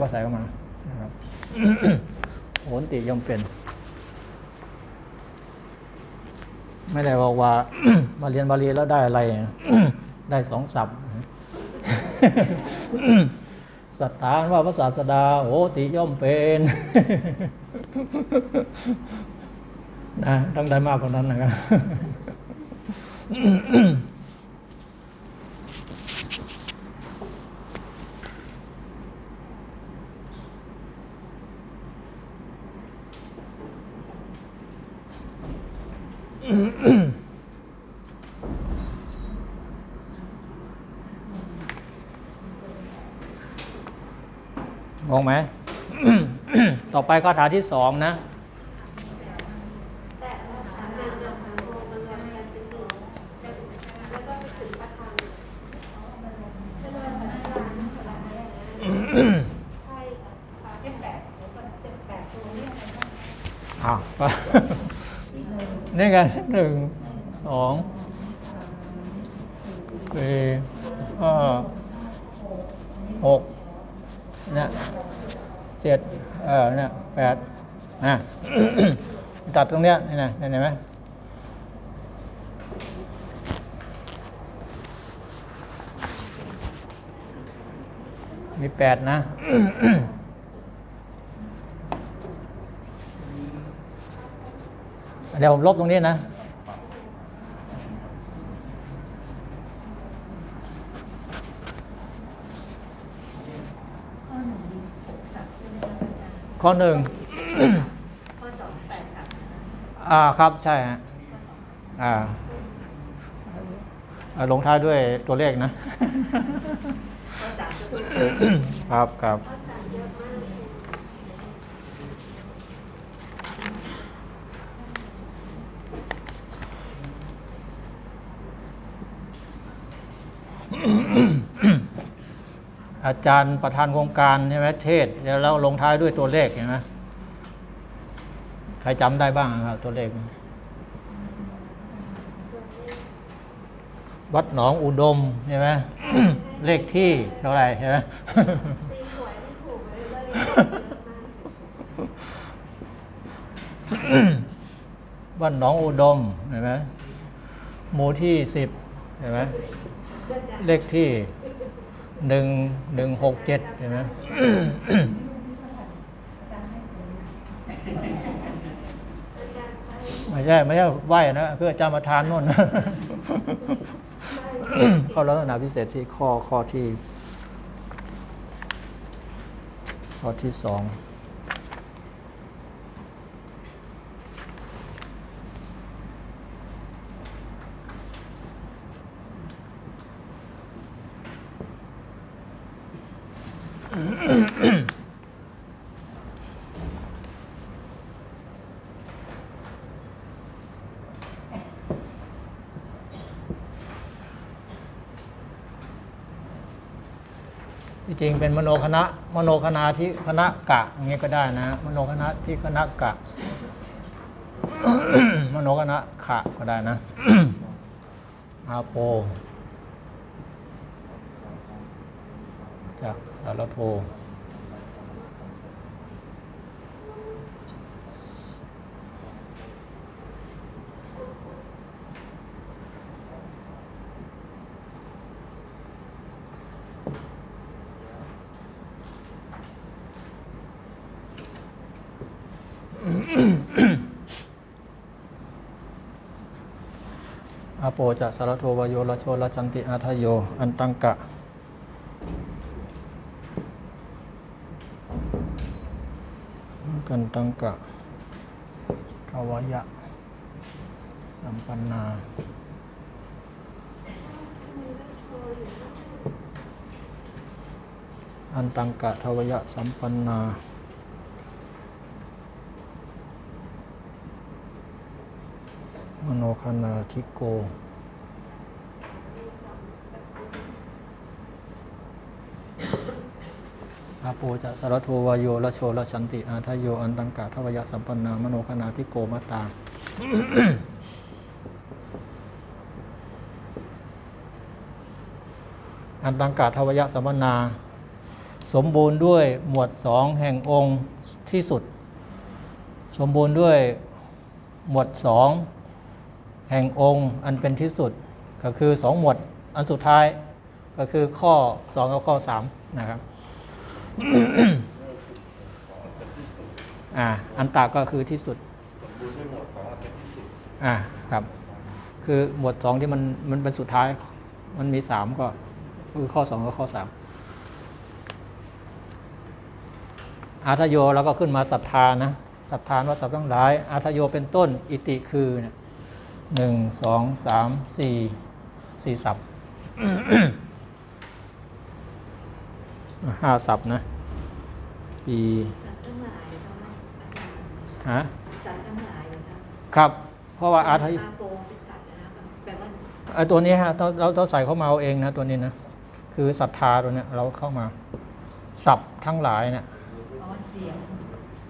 ก็ใส่เข้ามานะครับโหนติย่อมเป็น ไม่ได้บอกว่า มาเรียนบาลีแล้วได้อะไร ได้สองศัพท์สัตถานว่าพระศาสดาโหติย่อมเป็นนะต้องได้มากกว่านั้นนะครับ งงไหม ต่อไปคาถาที่สองนะ อ้าวก็ นี่ไงหนึ่งสองสี่ห้าหกเนี่ยเจ็ดเออเนี่ยแปดอะตัดตรงเนี้ยนี่นะเห็นไหมมีแปดนะ เดี๋ยวผมลบตรงนี้นะ ข้อหนึ่งข้อสองแปดสามอ่าครับใช่ฮะอ่าอ่าลงท้ายด้วยตัวเลขนะข้อสามก็คือครับครับ อาจารย์ประธานโครงการใช่ไหมเทศแล้วเราลงท้ายด้วยตัวเลขเห็นไหมใครจำได้บ้างครับ ตัวเลข วัดหนองอุดมใช่ไหมเลขที่เท่าไหร่ใช่ไหมวัดหนองอุดมเห็นไหมหมู่ที่สิบเห็นไหม เลขที่หนึ่งหนึ่งหกเจ็ดเห็นไหมไม่ใช่ไม่ใช่ไหวนะคืออาจารย์ประธานนู่นเข้อลักษณะพิเศษที่ข้อข้อที่ ข้อที่สอง ที่จริงเป็นมโนคณะมโนคณะที่คณะกะอย่างเงี้ยก็ได้นะ มโนคณะที่คณะกะ มโนคณะขะก็ได้นะอาโปจาก สารโทอาโปจะสารโทวโยละโชละจันติอาทโย อันตังกะ กัน ตังกะทวายะ สัมปันนาอันตังกะทวยะสัมปันนามโนคนาทิโก อาโปจะสารโทวายโยละโชละชันติอาทโยอันตังกะทวยสัมปันนามโนคนาทิโกมตตาอันตังกะทวยสัมปันนา สมบูรณ์ด้วยหมวดสองแห่งองค์ที่สุด สมบูรณ์ด้วยหมวดสองแห่งองค์อันเป็นที่สุดก็คือสองหมวดอันสุดท้ายก็คือข้อสองกับข้อสามนะครับ อ่าอันตาก็คือที่สุดอ่าครับ คือหมวดสองที่มันมันเป็นสุดท้าย มันมีสามก็คือข้อสองกับข้อสามอาทโยเราก็ขึ้นมาศรัทธานะศรัทธานว่าสัพทั้งหลาย อาทโยเป็นต้นอิติคือเนี่ยหนึ่งสองสามสี่สี่สับ ห้าสับนะ ปีสัตว์ทั้งหลายเขาไหมอาจารย์ฮะสัตว์ทั้งหลายนะคะครับ เพราะว่าอาทโยอาโปเป็นสัตว์นะคะแปลว่าไอ้ตัวนี้ฮะเราเราเราใส่เข้ามาเอาเองนะตัวนี้นะ คือศรัทธาตัวเนี้ยเราเข้ามาสับทั้งหลายเนี่ยอ๋อเสียง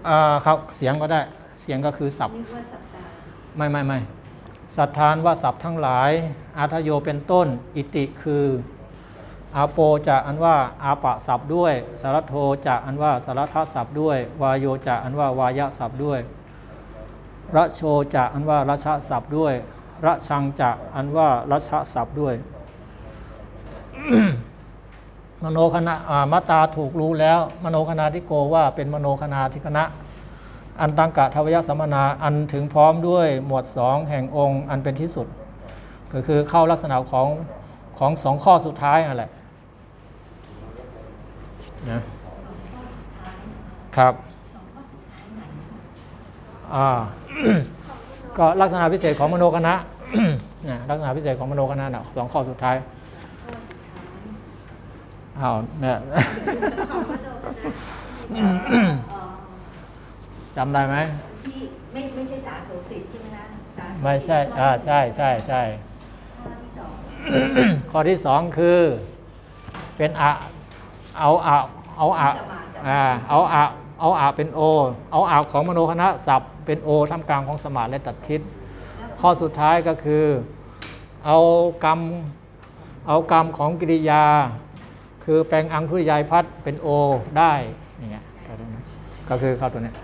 อ่าครับเสียงก็ได้เสียงก็คือสับนึกว่าสัตตาไม่ไม่ไม่สัทธานว่าสับทั้งหลายอาทโยเป็นต้น อิติคือ อาโปจะอันว่าอาปะสับด้วย สารโทจะอันว่าสารทัสับด้วย วายโยจะอันว่าวายะสับด้วยระโชจะอันว่ารัชะสับด้วยระชังจะอันว่ารัชะสับด้วย มโนคณะอ่ามาตาถูกรู้แล้ว มโนคณาธิโกว่าเป็นมโนคณาธิคณะ อันตังกะทวยสัมมนาอันถึงพร้อมด้วยหมวดสองแห่งองค์ อันเป็นที่สุด ก็คือเข้าลักษณะของของสองข้อสุดท้ายนั่นแหละ นะสองข้อสุดท้ายครับสองข้อสุดท้ายไหนนะคะอ่าก็ลักษณะพิเศษของมโนคณะนะลักษณะพิเศษของมโนคณะน่ะสองข้อสุดท้ายข้อสุดท้ายอ้าวเนี่ยของพระโดษนะเอ่อจำได้ไหมที่ไม่ไม่ใช่สาโสสิทธิ์ใช่ไหมนะสาโสสิทธิ์ไม่ใช่อ่าใช่ใช่ใช่ข้อที่สองข้อที่สองคือเป็นอะ เอาอะเอาอะอ่าเอาอะเอาอะเป็นโอ เอาอะของมโนคณะศัพท์เป็นโอท่ามกลางของสมาธิและตัดทิศข้อสุดท้ายก็คือเอากรรมเอากรรมของกิริยา คือแปลงอังคุยายพัดเป็นโอได้อย่างเงี้ยก็คือเข้าตัวเนี้ย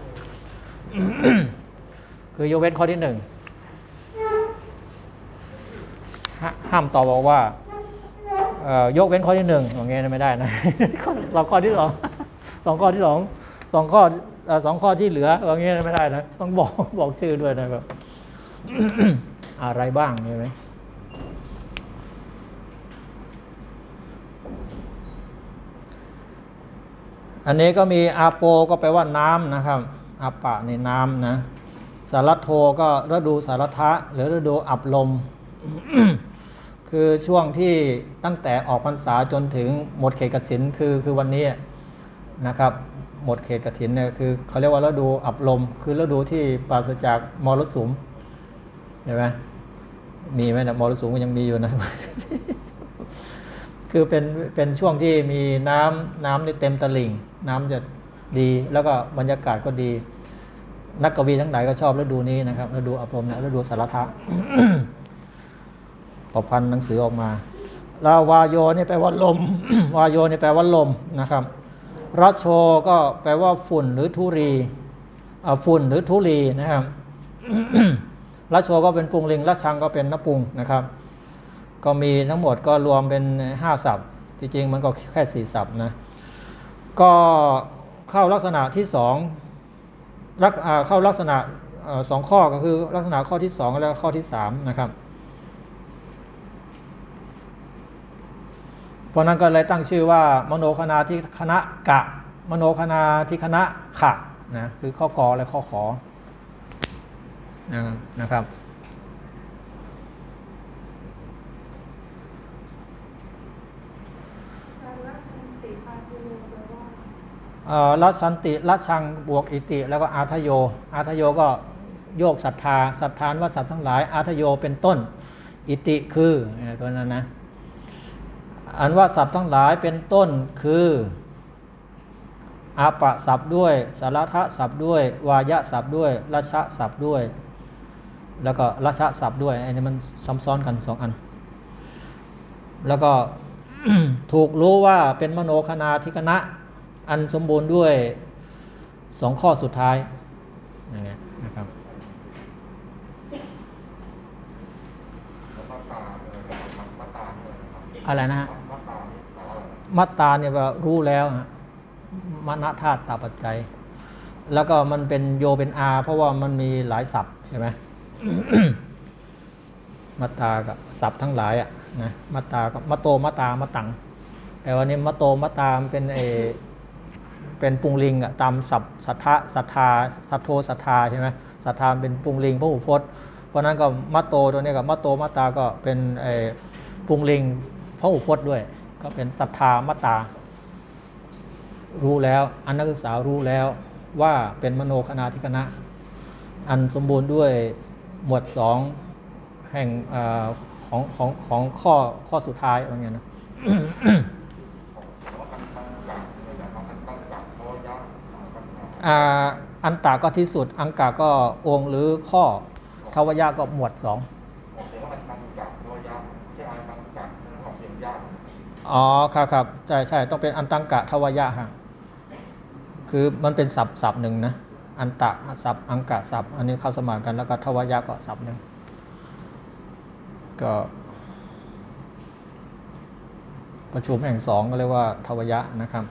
คือยกเว้นข้อที่หนึ่งห้ามตอบบอกว่า ยกเว้นข้อที่หนึ่งอย่างเงี้ยไม่ได้นะสองข้อที่สองสองข้อที่สองสองข้อเอ่อสองข้อที่เหลืออย่างเงี้ยไม่ได้นะต้องบอกบอกชื่อด้วยนะครับอะไรบ้างใช่ไหมอันนี้ก็มีอาโปก็แปลว่าน้ำนะครับอาปะในน้ำนะสารโทก็ฤดูสารทะ หรือฤดูอับลม คือช่วงที่ตั้งแต่ออกพรรษาจนถึงหมดเขตกฐินคือคือวันนี้นะครับหมดเขตกฐินเนี่ยคือเขาเรียกว่าฤดูอับลม คือฤดูที่ปราศจากมรสุมเห็นไหมมีไหมนะมรสุมก็ยังมีอยู่นะ คือเป็นเป็นช่วงที่มีน้ำน้ำในเต็มตลิ่ง น้ำจะดีแล้วก็บรรยากาศก็ดี นักกวีทั้งหลายก็ชอบฤดูนี้นะครับฤดูอภรมเนี่ยฤดูสารทะ ประพันธ์หนังสือออกมาลาวาโยนี่แปลว่าลม วาโยนี่แปลว่าลมนะครับรัชโชก็แปลว่าฝุ่นหรือทุรีฝุ่นหรือทุลีนะครับรัชโชก็เป็นปรุงลิงรัชชังก็เป็นนปุงนะครับ ก็มีทั้งหมดก็รวมเป็นห้าศัพท์ จริงๆมันก็แค่สี่ศัพท์นะก็เข้าลักษณะที่สองเข้าลักษณะสองข้อก็คือลักษณะข้อที่สองและข้อที่สามนะครับ เพ ราะนั้นก็เลยตั้งชื่อว่ามโนคณาที่คณะกะ มโนคณาที่คณะขะนะคือข้อกอและข้อขอนะนะครับอ่อรัสันติรัชังบวกอิติ แล้วก็อาทโย อาทโยก็โยกศรัทธาศรัทธานว่าสัตว์ทั้งหลาย อาทโยเป็นต้น อิติคือตัวนั้นนะ อันว่าสัตว์ทั้งหลายเป็นต้นคืออาปะสับด้วย สารทะสับด้วย วายะสับด้วยรัชะสับด้วย แล้วก็รัชะสับด้วยอันนี้มันซ้ำซ้อนกันสองอัน แล้วก็ถูกรู้ว่าเป็นมโนคณาธิคณะ อันสมบูรณ์ด้วยสองข้อสุดท้ายอย่างเงี้ยนะครับมาตราเลยนะครับมาตราเลยนะครับอะไรนะฮะ มัตตาเนี่ยว่ารู้แล้วฮะมณธาตุตาปัจจัย แล้วก็มันเป็นโยเป็นอาเพราะว่ามันมีหลายศัพท์ใช่ไหมมัตตากับศัพท์ทั้งหลายอะนะมัตตากับมะโตมะตามะตัง แต่วันนี้มะโตมะตามเป็นเอเป็นปุงลิงอะตามศัพท์สัทธะศรัทธาสัทโธศรัทธาใช่ไหมศรัทธาเป็นปุงลิงพระอุพจน์เพราะนั้นก็มะโตตัวนี้กับมะโตมะตาก็เป็นเอปุงลิงพระอุพจน์ด้วย ก็เป็นศรัทธามะตา รู้แล้วอันนักศึกษารู้แล้วว่าเป็นมโนคณาธิคณะ อันสมบูรณ์ด้วยหมวดสองแห่งอของของของข้อข้อสุดท้ายอะไรเงี้ยนะอันตาะว่ายากตั้งกักอ่าอันตาก็ที่สุด อังกาก็องค์หรือข้อทวยะก็หมวดสอง อ๋อครับครับใช่ใช่ต้องเป็นอันตังกะทวายะฮะคือมันเป็นศัพท์ศัพท์หนึ่งนะอันตะศัพท์อังกะศัพท์ อันนี้เข้าสมานกันแล้วก็ทวายะก็ศัพท์หนึ่งก็ประชุมแห่งสองก็เรียกว่าทวยะนะครับ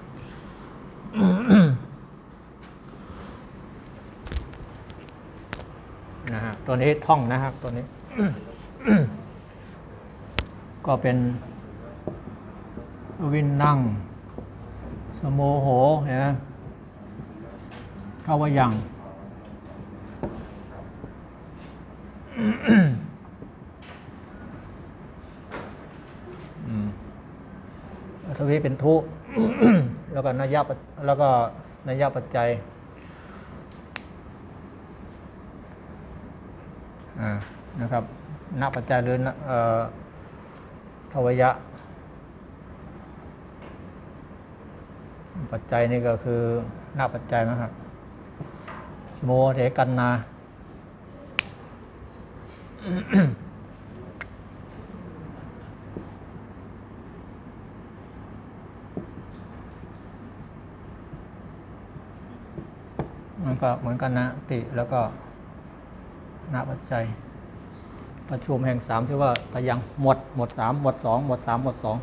นะฮะตัวนี้ท่องนะครับตัวนี้ ก็เป็น วินนั่ง สโมโหเห็นไหมเข้าว่ายังอืมทวีเป็นทุแล้วก็นัยยะปัจแล้วก็นัยยะปัจจัยนะครับนปัจจัยหรือออทวยะ ปัจจัยนี่ก็คือหน้าปัจจัยนะครับสโมเถกันนามันก็เหมือนกันนะติแล้วก็หน้าปัจจัย ประชุมแห่งสามที่ว่าตะยังหมดหมดสามหมดสองหมดสามหมดสอง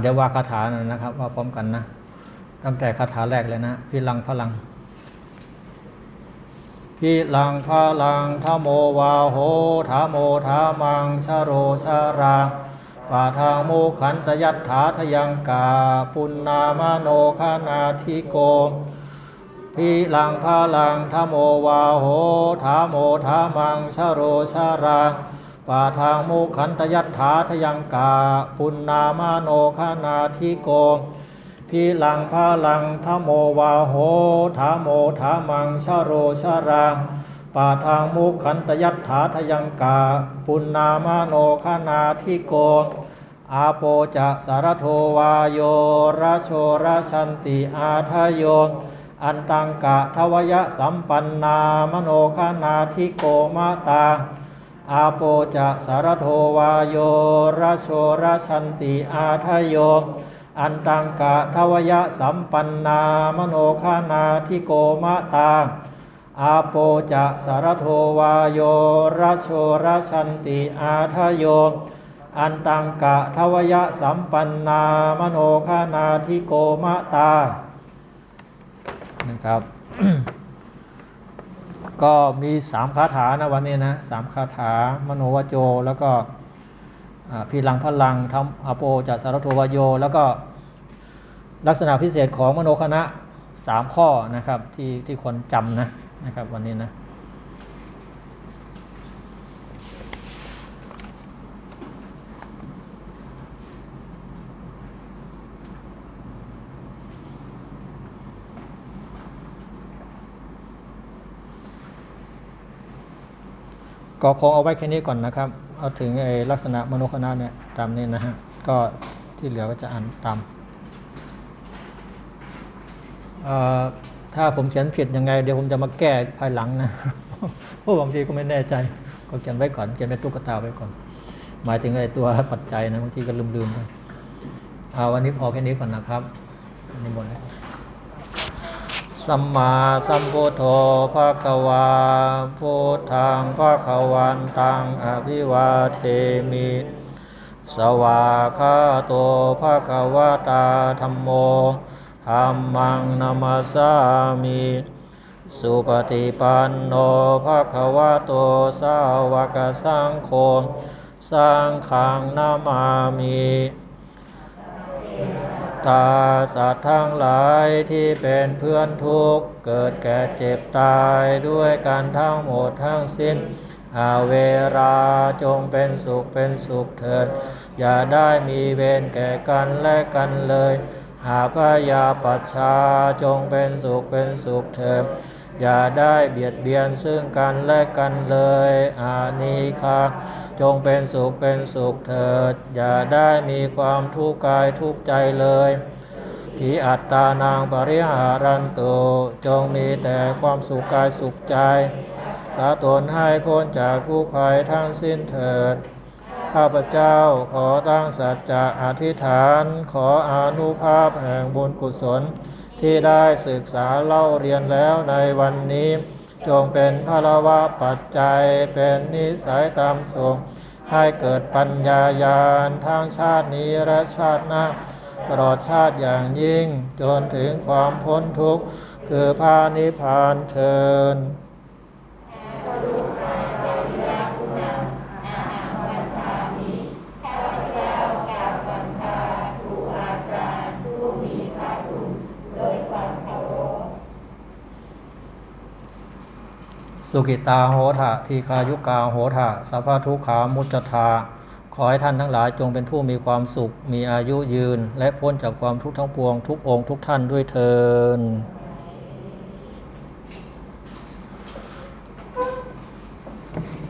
เดี๋ยวว่าคาถาน่ยนะครับ ว่าพร้อมกันนะ ตั้งแต่คาถาแรกเลยนะพิลังพลังพิลังพลังทโมวาโหธาโมธามังชโรชาราปาทางโมขันตยัตถาทยังกา ปุณนามโนคานาทิโกพิลังพลังทโมวาโหธาโมธามังชโรชารา ปาทางมุขันตยัตถาทยังกา ปุณนามาโนคานาทิโกพิลังพลังทโมวาโหธาโมธามังชโรชาราปาทางมุขันตยัตถาทยังกา ปุณนามาโนคานาทิโกอาโปจะสารโทวายโยราโชราชันติอาทยโยอันตังกะทวยะสัมปันนามโนคานาทิโกมาตา อาโปจะสารโทวายโยราโชราชันติอาทยโย อันตังกะทวยะสัมปันนามโนคานาทิโกมาตาอาโปจะสารโทวายโยราโชราชันติอาทยโย อันตังกะทวยะสัมปันนามโนคานาทิโกมะตานะครับ ก็มีสามคาถานะวันนี้นะสามคาถามโนวโจแล้วก็พีลังพลังทำอโปจัสารโทวโย แล้วก็ลักษณะพิเศษของมโนคณะสามข้อนะครับที่ที่คนจำนะนะครับวันนี้นะ ก็คงเอาไว้แค่นี้ก่อนนะครับ เอาถึงไอ้ลักษณะมโนคณะเนี่ยตามนี้นะฮะ ก็ที่เหลือก็จะอ่านตามเอ่อถ้าผมเขียนผิดยังไง เดี๋ยวผมจะมาแก้ภายหลังนะเพราะบางทีก็ไม่แน่ใจ ก็เขียนไว้ก่อนเขียนเป็นตุ๊กตาไว้ก่อน หมายถึงไอ้ตัวปัจจัยนะบางทีก็ลืมๆไปเอาวันนี้พอแค่นี้ก่อนนะครับนนี้หมดแล้ว สัมมาสัมพุทโธภะคะวาพุทธังภะคะวันตังอภิวาเทมิ สวาคาโตภะคะวะตาธัมโมธัมมังนามาสามิสุปฏิปันโนภะคะวะโตสาวกสังโฆสังฆังนามามิ ตาสัตว์ทั้งหลายที่เป็นเพื่อนทุกข์เกิดแก่เจ็บตายด้วยกันทั้งหมดทั้งสิ้น อาเวราจงเป็นสุขเป็นสุขเถิด อย่าได้มีเวรแก่กันและกันเลยอาพยาปัชชาจงเป็นสุขเป็นสุขเถิด อย่าได้เบียดเบียนซึ่งกันและกันเลย อานิคา จงเป็นสุขเป็นสุขเถิด อย่าได้มีความทุกข์กายทุกข์ใจเลยผีอัตตานางปริหารันตุจงมีแต่ความสุขกายสุขใจ สาตนให้พ้นจากทุกภัยทั้งสิ้นเถิด ข้าพเจ้าขอตั้งสัจจะอธิษฐาน ขออนุภาพแห่งบุญกุศล ที่ได้ศึกษาเล่าเรียนแล้วในวันนี้ จงเป็นพลวะปัจจัยเป็นนิสัยตามส่งให้เกิดปัญญาญาณทั้งชาตินี้และชาติหน้าตลอดชาติอย่างยิ่ง จนถึงความพ้นทุกข์ คือพานิพพานเทิน สุกิตาโหทะทีคายุกาโหทะสัพพทุขามุจจาขอให้ท่านทั้งหลายจงเป็นผู้มีความสุข มีอายุยืน และพ้นจากความทุกข์ทั้งปวงทุกองค์ทุกท่านด้วยเทิน